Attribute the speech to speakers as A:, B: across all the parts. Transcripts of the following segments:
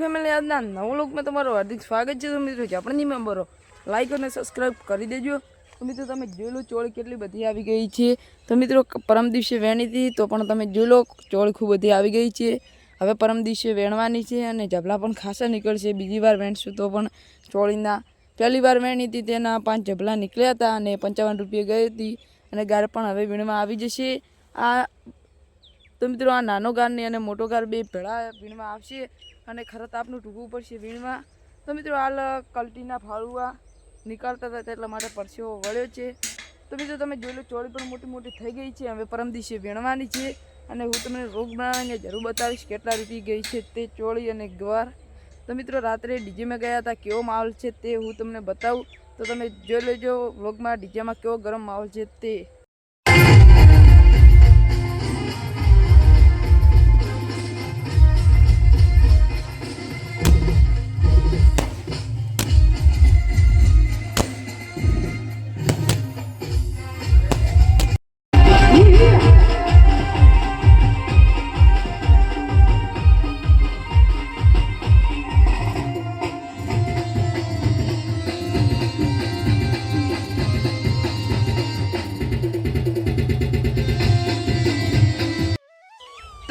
A: Family આજના નવો લોકમાં તમારું હાર્દિક સ્વાગત છે. મિત્રો આપણે મેમ્બરો લાઈક અને સબસ્ક્રાઈબ કરી દેજો. તો મિત્રો, તમે જોઈ લો ચોળ કેટલી બધી આવી ગઈ છે. તો મિત્રો પરમ દિવસે વેણી હતી, તો પણ તમે જોઈ લો, ચોળ ખૂબ બધી આવી ગઈ છે. હવે પરમ દિવસે વેણવાની છે અને જબલા પણ ખાસા નીકળશે. બીજી વાર વેણશું તો પણ ચોળીના. પહેલી વાર વેણી હતી, તેના પાંચ જબલા નીકળ્યા હતા અને પંચાવન રૂપિયા ગઈ હતી અને ગાર પણ હવે વીણવા આવી જશે. આ તો મિત્રો, આ નાનો ગાર ને અને મોટો ગાર બે ભેળા વીણવા આવશે. અને ખરા તાપનું ટૂંકવું પડશે વીણમાં તો મિત્રો, હાલ કલટીના ફાળુવા નીકળતા હતા એટલા માટે પરસેવો વળ્યો છે. તો મિત્રો, તમે જોઈ લો, ચોળી પણ મોટી મોટી થઈ ગઈ છે. હવે પરમ દિવસે વીણવાની છે અને હું તમને રોગ બનાવીને જરૂર બતાવીશ કેટલા રૂપી ગઈ છે તે ચોળી અને ગવાર. તો મિત્રો, રાત્રે ડીજેમાં ગયા હતા, કેવો માહોલ છે તે હું તમને બતાવું. તો તમે જોઈ લેજો, વ્લોગમાં ડીજેમાં કેવો ગરમ માહોલ છે તે.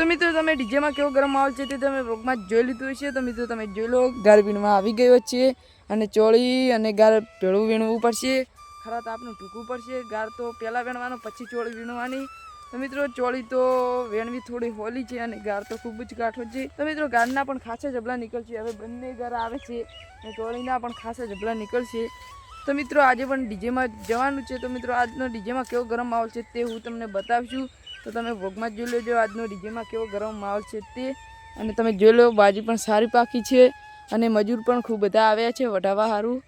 A: મિત્રો, તમે ડીજેમાં કેવો ગરમ માહોલ છે તે તમે વ્લોગમાં જોઈ લીધું હશે. તો મિત્રો, તમે જોઈ લો ગાર વીણમાં આવી ગયો છે અને ચોળી અને ગાર ભેળું વીણવું પડશે. ખરા તો આપનું ટૂંકવું પડશે. ગાર તો પહેલાં વીણવાનો, પછી ચોળી વીણવાની. તો મિત્રો, ચોળી તો વેણવી થોડી હોલી છે અને ગાર તો ખૂબ જ કાઠો છે. તો મિત્રો ગારના પણ ખાસા જબલા નીકળશે. હવે બંને ગાર આવે છે અને ચોળીના પણ ખાસા જબલા નીકળશે. તો મિત્રો, આજે પણ ડીજેમાં જવાનું છે. તો મિત્રો, આજનો ડીજેમાં કેવો ગરમ માહોલ છે તે હું તમને બતાવીશું. તો તમે ભોગમાં જોઈ લેજો. આજનો ડીજેમાં કેવો ગરમ માહોલ છે તે. અને તમે જોઈ લો, બાજી પણ સારી પાકી છે અને મજૂર પણ ખૂબ બધા આવ્યા છે વઢાવા સારું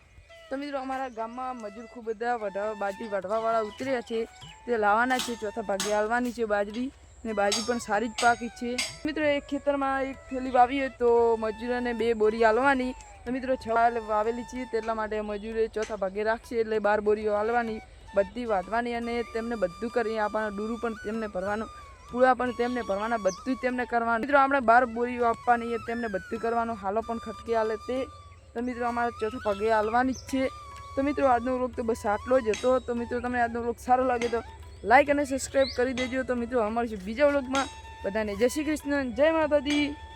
A: તો મિત્રો, અમારા ગામમાં મજૂર ખૂબ બધા વઢાવા બાજરી વઢવાવાળા ઉતર્યા છે. તે લાવવાના છે, ચોથા ભાગે હાલવાની છે બાજરી અને બાજરી પણ સારી જ પાકી છે. મિત્રો, એક ખેતરમાં એક થેલી વાવી હોય તો મજૂરોને બે બોરી હાલવાની. તો મિત્રો, છ વાવેલી છે તેટલા માટે મજૂરે ચોથા ભાગે રાખશે એટલે બાર બોરીઓ હાલવાની. બધી વાંધવાની અને તેમને બધું કરી આપવાનું ડૂરું પણ તેમને ભરવાનું, પૂળા પણ તેમને ભરવાના બધું જ તેમને કરવાનું. મિત્રો, આપણે બાર બોરીઓ આપવાની તેમને બધું કરવાનું. હાલો પણ ખટકે હાલે તે. તો મિત્રો, અમારે ચોથો પગે હાલવાની જ છે. તો મિત્રો, આજનો વ્લોગ તો બસ આટલો જ હતો. તો મિત્રો, તમને આજનો વ્લોગ સારો લાગે તો લાઈક અને સબસ્ક્રાઈબ કરી દેજો. તો મિત્રો, અમારે બીજા વ્લોગમાં બધાને જય શ્રી કૃષ્ણ, જય માતાજી.